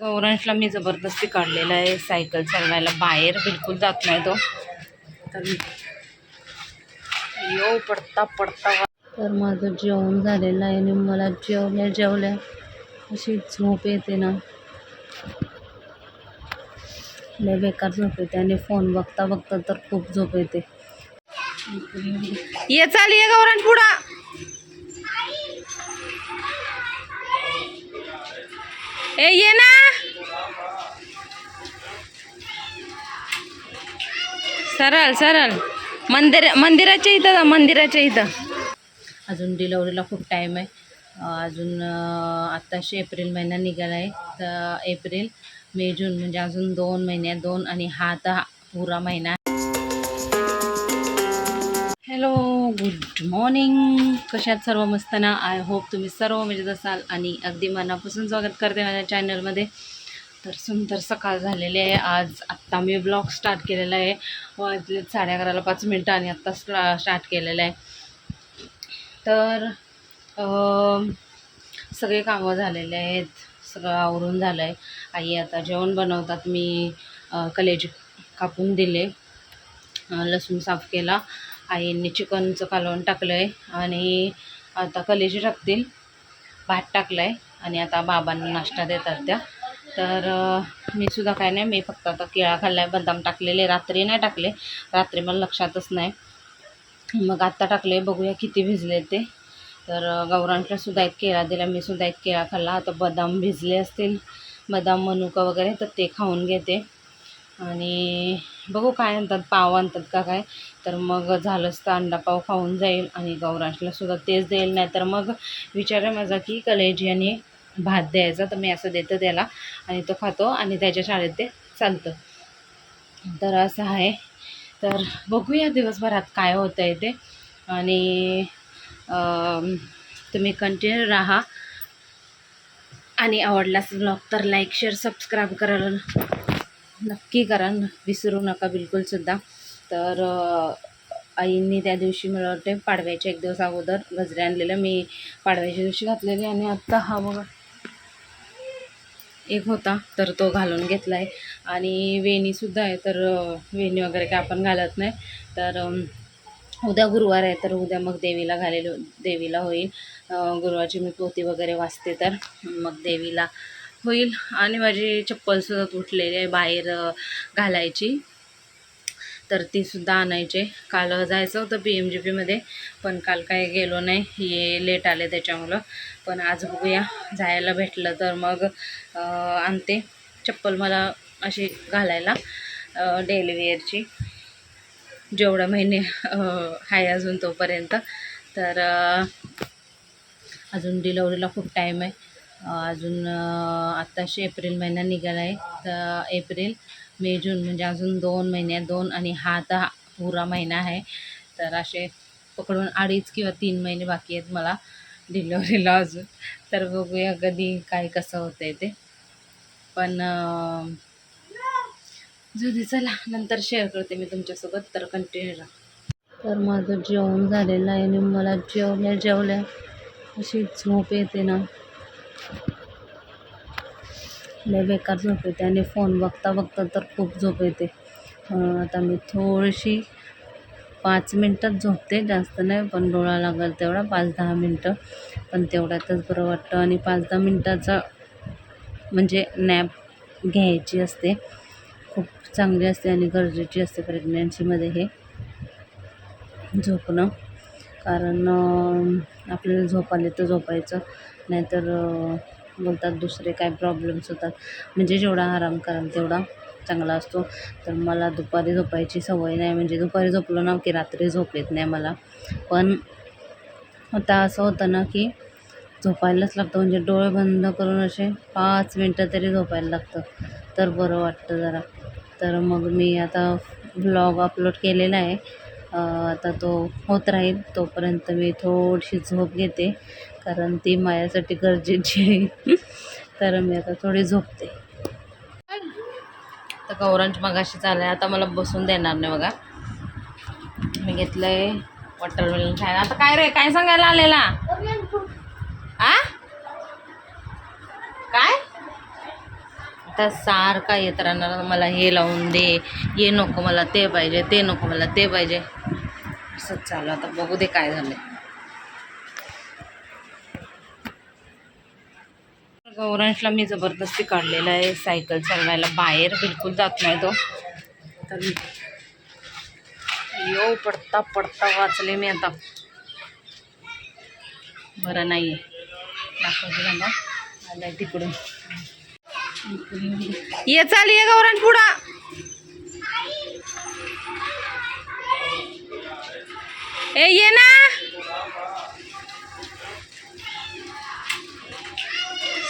गौरांशला मी जबरदस्ती काढलेला आहे. सायकल चालवायला बाहेर बिलकुल जात नाही तो. तर यो पडता पडता तर माझं जेवण झालेलं आहे आणि मला जेवल्या जेवल्या अशी झोप येते ना. लय बेकार झोप येते आणि फोन बघता बघता तर खूप झोप येते. ये चाल ये गौरांश पुढा. ए ये ना. सरळ सरळ. मंदिर मंदिराच्या इथं जा मंदिराच्या इथं. अजून डिलेवरीला खूप टाईम आहे. अजून आत्ताशी एप्रिल महिना निघाला आहे. तर एप्रिल मे जून म्हणजे अजून दोन महिन्यात दोन आणि हा तर पुरा महिना गुड मॉर्निंग कशात सर्व मस्तना? आय होप तुम्ही सर्व मजेत असाल आणि अगदी मनापासून स्वागत करते माझ्या चॅनलमध्ये तर सुंदर सकाळ झालेली आहे. आज आत्ता मी ब्लॉग स्टार्ट केलेला आहे. वाजले साडे अकराला पाच मिनटं आणि आत्ता स्टा स्टार्ट केलेलं आहे. तर सगळे कामं झालेले आहेत. सगळं आवरून झालं आहे आई आता जेवण बनवतात. मी कलेजी कापून दिले. लसूण साफ केला. आईंनी चिकनचं कालवण टाकलं आहे आणि आता कलेजी टाकतील. भात टाकलं आहे आणि आता बाबांना नाश्ता देतात त्या. तर मी सुद्धा काय नाही मी फक्त आता केळा खाल्ला आहे बदाम टाकलेले रात्री नाही टाकले. रात्री मला लक्षातच नाही. मग आत्ता टाकले बघूया किती भिजले ते. तर अं, सुद्धा एक केळा दिला मी सुद्धा एक केळा खाल्ला. आता बदाम भिजले असतील बदाम मनुका वगैरे तर ते खाऊन घेते. आणि बघू काय आणतात पाव आणतात का काय. तर मग झालंच तर अंडा पाव खाऊन जाईल आणि गौरांशला सुद्धा तेच देईल. नाही तर मग विचार आहे माझा की कलेजी आणि भात द्यायचा तर मी असं देतं त्याला आणि तो खातो आणि त्याच्या शाळेत ते चालतं. तर असं आहे. तर बघूया दिवसभरात काय होतं आहे ते. आणि तुम्ही कंटिन्यू राहा. आणि आवडलाच ब्लॉग तर लाईक शेअर सबस्क्राईब करायला नक्की करा न- विसरू नका बिलकुलसुद्धा. तर आईंनी त्या दिवशी मला वाटते पाडव्याच्या एक दिवस अगोदर गजरे आणलेलं. मी पाडव्याच्या दिवशी घातलेली आणि आत्ता हा बघा. एक होता तर तो घालून घेतला आहे आणि वेणीसुद्धा आहे तर वेणी वगैरे काय आपण घालत नाही. तर उद्या गुरुवार आहे तर उद्या मग देवीला घालेल देवीला होईल. गुरुवारची मी पोती वगैरे वाचते तर मग देवीला होईल आणि माझी चप्पलसुद्धा तुटलेली आहे बाहेर घालायची. तर तीसुद्धा आणायचे. काल जायचं होतं पी एम जी पीमध्ये पण काल काय गेलो नाही. हे लेट आले त्याच्यामुळं. पण आज बघूया. जायला भेटलं तर मग आणते. चप्पल मला अशी घालायला डेली वेअरची जेवढा महिने आहे अजून तोपर्यंत. तर अजून डिलेवरीला खूप टाईम आहे. अजून आत्ताशी एप्रिल महिना निघाला आहे. तर एप्रिल मे जून म्हणजे अजून दोन महिन्यात दोन आणि हा आता पुरा महिना आहे. तर असे पकडून अडीच किंवा तीन महिने बाकी आहेत मला डिलेवरीला अजून. तर बघूया कधी काय कसं होतं आहे ते. पण जुदी चला. नंतर शेअर करते मी तुमच्यासोबत. तर कंटिन्यू राहा. तर माझं जेवण झालेलं आहे आणि मला जेवल्या जेवल्या अशी झोप येते ना. लय बेकार झोप येते आणि फोन बघता बघता तर खूप झोप येते. आता मी थोडीशी पाच मिनटात झोपते जास्त नाही पण डोळा लागेल तेवढा पाच दहा मिनटं. पण तेवढ्यातच बरं वाटतं आणि पाच दहा मिनटाचा म्हणजे नॅप घ्यायची असते. खूप चांगली असते आणि गरजेची असते प्रेग्नन्सीमध्ये हे झोपणं. कारण आपल्याला झोप आले तर झोपायचं. नाहीतर बोलतात दुसरे काय प्रॉब्लेम्स होतात. म्हणजे जेवढा आराम कराल तेवढा चांगला असतो. तर मला दुपारी झोपायची सवय नाही. म्हणजे दुपारी झोपलो ना की रात्री झोप येत नाही मला. पण आता असं होतं ना की झोपायलाच लागतं. म्हणजे डोळे बंद करून असे पाच मिनटं तरी झोपायला लागतं. तर बरं वाटतं जरा. तर मग मी आता ब्लॉग अपलोड केलेला आहे. आता तो होत राहील. तोपर्यंत मी थोडीशी झोप घेते. कारण ती माझ्यासाठी गरजेची आहे. तर मी आता थोडी झोपते. तर गौरांच मगाशी चालू आता मला बसून देणार नाही बघा. मी घेतलं आहे वॉटरमेलन खायला. आता काय रे? काय सांगायला आलेला? आ? काय? आता सारखा येत राहणार? मला हे लावून दे. हे नको मला ते पाहिजे ते नको मला ते पाहिजे. असंच चालू आता बघू दे काय झालं गौरांशला मी जबरदस्ती काढलेला आहे. सायकल चालवायला बाहेर बिलकुल जात नाही तो. तर यो पडता पडता वाचले मी आता. बरं नाही आहे दाखवते त्यांना आलं तिकडून. ये चाल ये गौरांश पुढा. ए ये ना.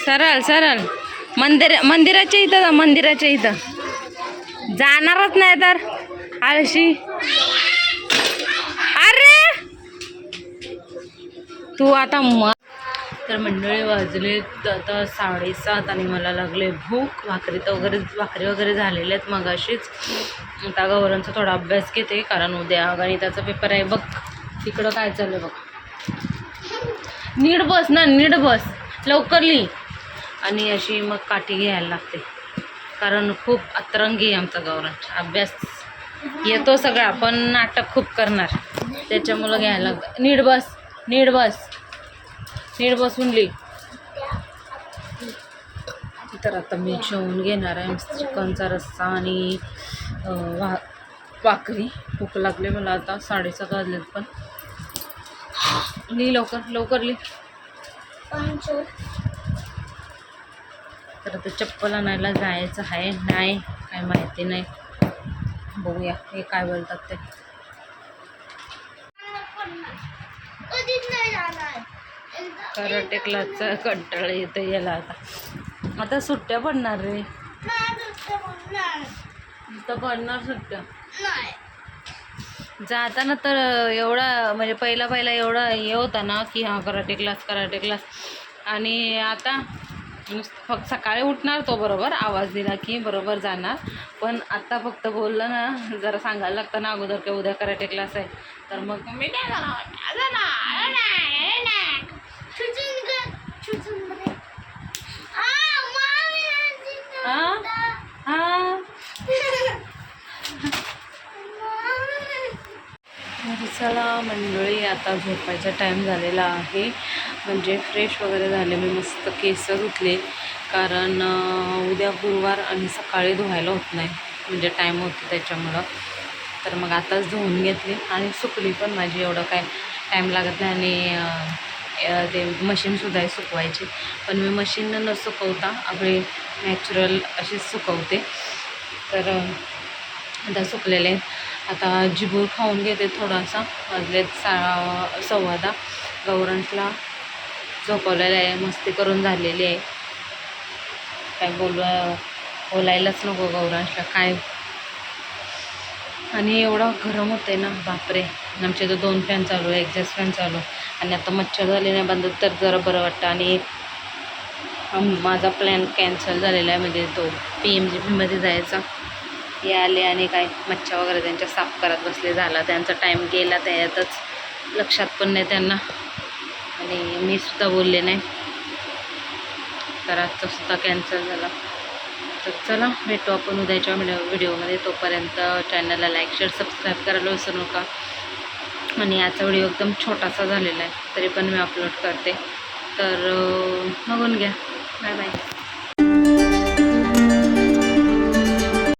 सरळ सरळ. मंदिर मंदिराच्या इथं जा मंदिराच्या इथं. जाणारच नाही तर आळशी. अरे! तू आता म तर मंडळी वाजले आता साडेसात आणि मला लागले भूक. भाकरी तर वगैरे भाकरी वगैरे झालेल्या आहेत मग अशीच आता गौरांचा थोडा अभ्यास घेते कारण उद्या गणिताचा पेपर आहे. बघ तिकडं काय चाललं बघ. नीट बस ना नीट बस. लवकर लिही आणि अशी मग काठी घ्यायला लागते. कारण खूप अतरंगी आहे आमचा गौरव अभ्यास येतो सगळा पण नाटक खूप करणार. त्याच्यामुळं घ्यायला लागतं. नीड बस नीड बस. नीड बसून लिही. तर आता मी जेवून घेणार आहे. चिकनचा रस्सा आणि वा भाकरी. भूक लागली मला आता. साडेसात वाजलेत पण. लिही लवकर लवकर लिही. तर आता चप्पल आणायला जायचं आहे? नाही काय माहिती नाही. बघूया हे काय बोलतात ते. कराटे क्लासचा कंटाळा येतो याला आता. आता सुट्ट्या पडणार रे. तर पडणार सुट्ट्या? जाताना तर एवढा म्हणजे पहिला पहिला एवढा हे होता ना की हा कराटे क्लास कराटे क्लास. आणि आता नुसतं फक्त सकाळी उठणार तो बरोबर आवाज दिला की बरोबर जाणार. पण आत्ता फक्त बोललं ना जरा सांगायला लागतं ना अगोदर की उद्या कराटे क्लास आहे. तर मग मी नाही जाणार, नाही जाणार, नाही, नाही. हा? हा तर चला मंडळी आता झोपायचा टाईम झालेला आहे. म्हणजे फ्रेश वगैरे झाले मी मस्त केस धुतले. कारण उद्या गुरुवार आणि सकाळी धुवायला होत नाही. म्हणजे टाईम होतो त्याच्यामुळं. तर मग आताच धुवून घेतली आणि सुकली पण माझी एवढं काय टाईम लागत नाही. आणि ते मशीनसुद्धा आहे सुकवायची. पण मी मशीन न सुकवता आपली नॅचरल अशीच सुकवते. तर आता सुकलेले आहेत. आता जिबूर खाऊन घेते थोडासा. वाजलेत सा सव्वा दहा गौरांशला झोपवलेलं आहे. मस्ती करून झालेली आहे. काय बोल बोलायलाच नको गौरांशला काय? आणि एवढं गरम होते ना बापरे. आमच्या इथं दोन फॅन चालू आहे एक्झॅस्ट फॅन चालू. आहे. आणि आता मच्छर झाले नाही बंद तर जरा बरं वाटतं. आणि माझा प्लॅन कॅन्सल झालेला आहे म्हणजे तो पी एम जी पीमध्ये जायचा. हे आले आणि काय मच्छा वगैरे त्यांच्या साफ करत बसले झाला त्यांचा टाईम गेला त्याच्यातच लक्षात पण नाही त्यांना. आणि मी सुद्धा बोलले नाही. तर आजचा सुद्धा कॅन्सल झाला. तर चला भेटू आपण उद्याच्या व्हिडिओ व्हिडिओमध्ये तोपर्यंत चॅनलला लाईक शेअर सबस्क्राईब करायला विसरू नका. आणि याचा व्हिडिओ एकदम छोटासा झालेला आहे तरी पण मी अपलोड करते. तर बघून घ्या. Bye bye